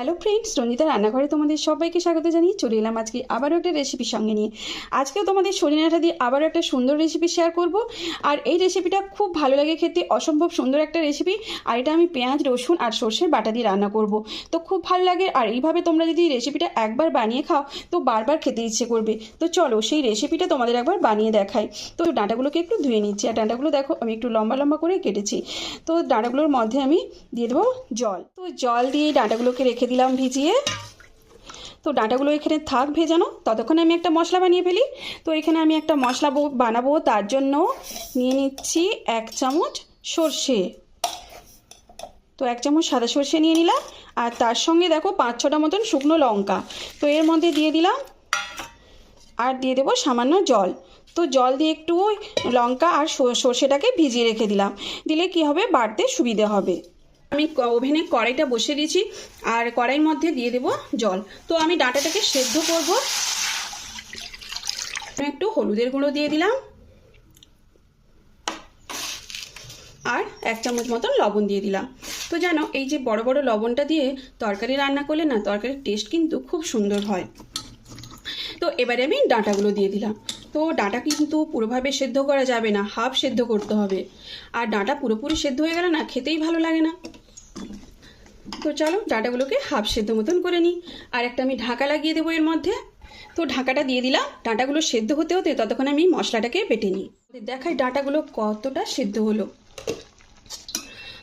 Hello friends Ranjita রান্নাঘরে তোমাদের সবাইকে স্বাগত জানিয়ে চলে এলাম আজকে আবারও একটা রেসিপির সঙ্গে নিয়ে। আজকেও তোমাদের সরিনাটা দিয়ে আবারও একটা সুন্দর রেসিপি শেয়ার করব। আর এই রেসিপিটা খুব ভালো লাগে খেতে, অসম্ভব সুন্দর একটা রেসিপি আর এটা আমি পেঁয়াজ, রসুন আর সর্ষের বাটা দিয়ে রান্না করব। তো খুব ভালো লাগে। আর এইভাবে তোমরা যদি রেসিপিটা একবার বানিয়ে খাও, তো বারবার খেতে ইচ্ছে করবে। তো চলো সেই রেসিপিটা তোমাদের একবার বানিয়ে দেখাই। তো ডাঁটাগুলোকে একটু ধুয়ে নিচ্ছি। আর ডাঁটাগুলো দেখো, আমি একটু লম্বা লম্বা করে কেটেছি। তো ডাঁটাগুলোর মধ্যে আমি দিয়ে দেবো জল। তো জল দিয়ে ডাঁটাগুলোকে রেখে দিলাম ভিজিয়ে। তো ডাঁটাগুলো এখানে থাক ভেজানো। ততক্ষণে আমি একটা মশলা বানিয়ে ফেলি। তো এখানে আমি একটা মশলা বানাবো। তার জন্য নিয়ে নিচ্ছি এক চামচ সর্ষে। তো এক চামচ সাদা সর্ষে নিয়ে নিলাম। আর তার সঙ্গে দেখো পাঁচ ছটা মতন শুকনো লঙ্কা। তো এর মধ্যে দিয়ে দিলাম। আর দিয়ে দেবো সামান্য জল। তো জল দিয়ে একটু লঙ্কা আর সর- সর্ষেটাকে ভিজিয়ে রেখে দিলাম। দিলে কি হবে? বাড়তে সুবিধে হবে। আমি ওভেনে কড়াইটা বসিয়ে দিয়েছি আর কড়াইয়ের মধ্যে দিয়ে দেবো জল। তো আমি ডাঁটাটাকে সেদ্ধ করব। একটু হলুদের গুঁড়ো দিয়ে দিলাম। আর এক চামচ মতন লবণ দিয়ে দিলাম। তো জানো, এই যে বড় বড় লবণটা দিয়ে তরকারি রান্না করলে না, তরকারির টেস্ট কিন্তু খুব সুন্দর হয়। তো এবারে আমি ডাঁটাগুলো দিয়ে দিলাম। তো ডাঁটা কিন্তু পুরোভাবে সেদ্ধ করা যাবে না, হাফ সেদ্ধ করতে হবে। আর ডাঁটা পুরোপুরি সেদ্ধ হয়ে গেলে না খেতেই ভালো লাগে না। তো চলো ডাঁটাগুলোকে হাফ সেদ্ধ মতন করে নিই। আর একটা আমি ঢাকা লাগিয়ে দেবো এর মধ্যে। তো ঢাকাটা দিয়ে দিলাম। ডাঁটাগুলো সেদ্ধ হতে হতে ততক্ষণ আমি মশলাটাকে বেটে নিই। দেখাই ডাঁটাগুলো কতটা সেদ্ধ হলো।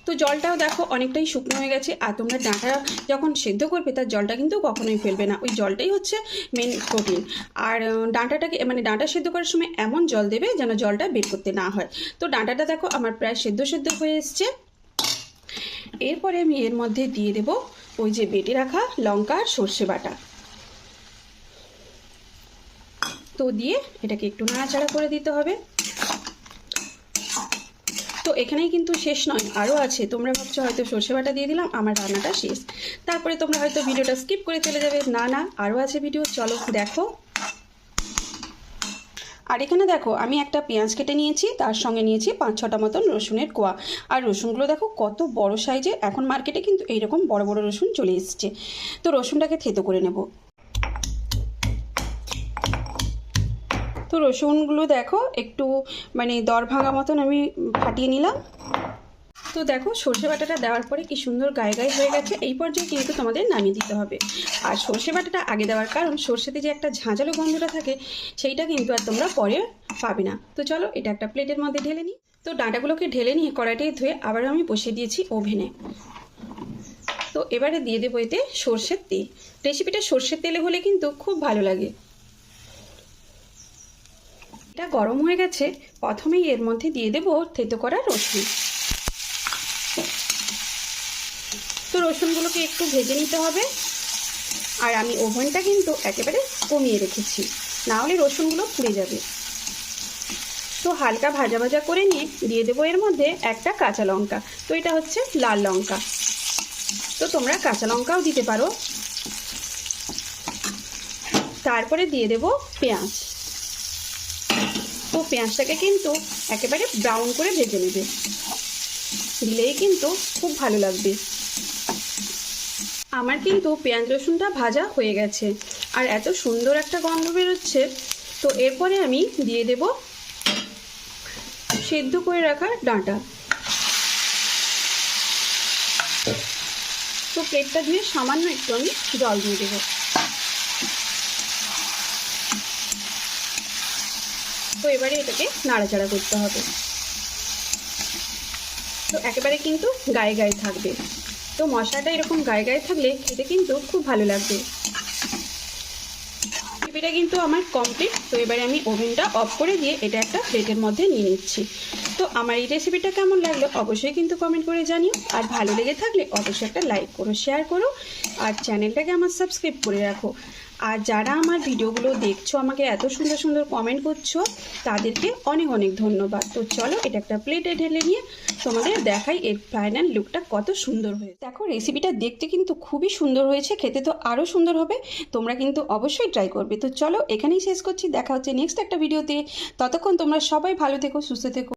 তো জলটাও দেখো অনেকটাই শুকনো হয়ে গেছে, আর তোমরা ডাঁটা যখন সেদ্ধ করবে তার জলটা কিন্তু কখনোই ফেলবে না। ওই জলটাই হচ্ছে মেন প্রোটিন আর ডাঁটাটাকে মানে ডাঁটা সেদ্ধ করার সময় এমন জল দেবে যেন জলটা বের করতে না হয়। তো ডাঁটাটা দেখো আমার প্রায় সেদ্ধ সেদ্ধ হয়ে এসছে। এরপরে আমি এর মধ্যে দিয়ে দেব ওই যে বেটে রাখা লঙ্কা আর সর্ষে বাটা। তো দিয়ে এটাকে একটু নাড়াচাড়া করে দিতে হবে। তো এখানেই কিন্তু শেষ নয় আরও আছে। তোমরা ভাবছ হয়তো সর্ষে বাটা দিয়ে দিলাম, আমার রান্নাটা শেষ। তারপরে তোমরা হয়তো ভিডিওটা স্কিপ করে চলে যাবে। না না আরও আছে ভিডিও চলো দেখো। আর এখানে দেখো, আমি একটা পেঁয়াজ কেটে নিয়েছি, তার সঙ্গে নিয়েছি পাঁচ, ছটা মতন রসুনের কোয়া। আর রসুনগুলো দেখো, কত বড় সাইজে এখন মার্কেটে কিন্তু এইরকম বড় বড় রসুন চলে এসছে। তো রসুনটাকে থেতো করে নেব। তো রসুনগুলো দেখো, একটু মানে দর ভাঙা মতন আমি ফাটিয়ে নিলাম। তো দেখো, সর্ষে বাটাটা দেওয়ার পরে কি সুন্দর গায়ে গায়ে হয়ে গেছে, এই পর্যায়ে কিন্তু তোমাদের নামিয়ে দিতে হবে। আর সর্ষে বাটাটা আগে দেওয়ার কারণ, সর্ষেতে যে একটা ঝাঁঝালো গন্ধটা থাকে, সেইটা কিন্তু আর তোমরা পরে পাবে না। তো চলো, এটা একটা প্লেটের মধ্যে ঢেলে নিই। তো ডাঁটাগুলোকে ঢেলে নিয়ে কড়াইটাই ধুয়ে আবার আমি বসিয়ে দিয়েছি ওভেনে। তো এবারে দিয়ে দেবো এতে সর্ষের তেল। রেসিপিটা সর্ষের তেলে হলে কিন্তু খুব ভালো লাগে। এটা গরম হয়ে গেছে, প্রথমেই এর মধ্যে দিয়ে দেবো থেতো করা রসুন। তো রসুনগুলোকে একটু ভেজে নিতে হবে। আর আমি ওভেনটা কিন্তু একেবারে কমিয়ে রেখেছি না হলে রসুনগুলো পুড়ে যাবে। তো হালকা ভাজা ভাজা করে নিয়ে দিয়ে দেবো এর মধ্যে একটা কাঁচা লঙ্কা। তো এটা হচ্ছে লাল লঙ্কা। তো তোমরা কাঁচা লঙ্কাও দিতে পারো। তারপরে দিয়ে দেবো পেঁয়াজ। তো পেঁয়াজটাকে কিন্তু একেবারে ব্রাউন করে ভেজে নেবে। দিলেই কিন্তু খুব ভালো লাগবে। আমার কিন্তু পেঁয়াজ রসুনটা ভাজা হয়ে গেছে। আর এত সুন্দর একটা গন্ধ বেরোচ্ছে। তো এরপরে আমি দিয়ে দেব সেদ্ধ করে রাখা ডাঁটা। তো প্লেটটা ধুয়ে সামান্য একটু আমি জল দিয়ে দেবো। এবারে এটাকে নাড়াচাড়া করতে হবে। তো একেবারে কিন্তু গায়ে গায়ে থাকবে। তো মশলাটা এরকম গায়ে গায়ে থাকলে খেতে কিন্তু খুব ভালো লাগবে। রেসিপিটা কিন্তু আমার কমপ্লিট তো এবারে আমি ওভেনটা অফ করে দিয়ে এটা একটা প্লেটের মধ্যে নিয়ে নিচ্ছি। তো আমার এই রেসিপিটা কেমন লাগল অবশ্যই কিন্তু কমেন্ট করে জানিও। আর ভালো লেগে থাকলে অবশ্যই একটা লাইক করো শেয়ার করো। আর চ্যানেলটাকে আমার সাবস্ক্রাইব করে রাখো। আর যারা আমার ভিডিওগুলো দেখছ, আমাকে এত সুন্দর সুন্দর কমেন্ট করছ, তাদেরকে অনেক অনেক ধন্যবাদ। তো চলো, এটা একটা প্লেটে ঢেলে নিয়ে তোমাদের দেখাই এর ফাইনাল লুকটা কত সুন্দর হয়েছে। দেখো রেসিপিটা দেখতে কিন্তু খুবই সুন্দর হয়েছে, খেতে তো আরও সুন্দর হবে, তোমরা কিন্তু অবশ্যই ট্রাই করবে। তো চলো, এখানেই শেষ করছি, দেখা হচ্ছে নেক্সট একটা ভিডিওতে ততক্ষণ তোমরা সবাই ভালো থেকো, সুস্থ থেকো।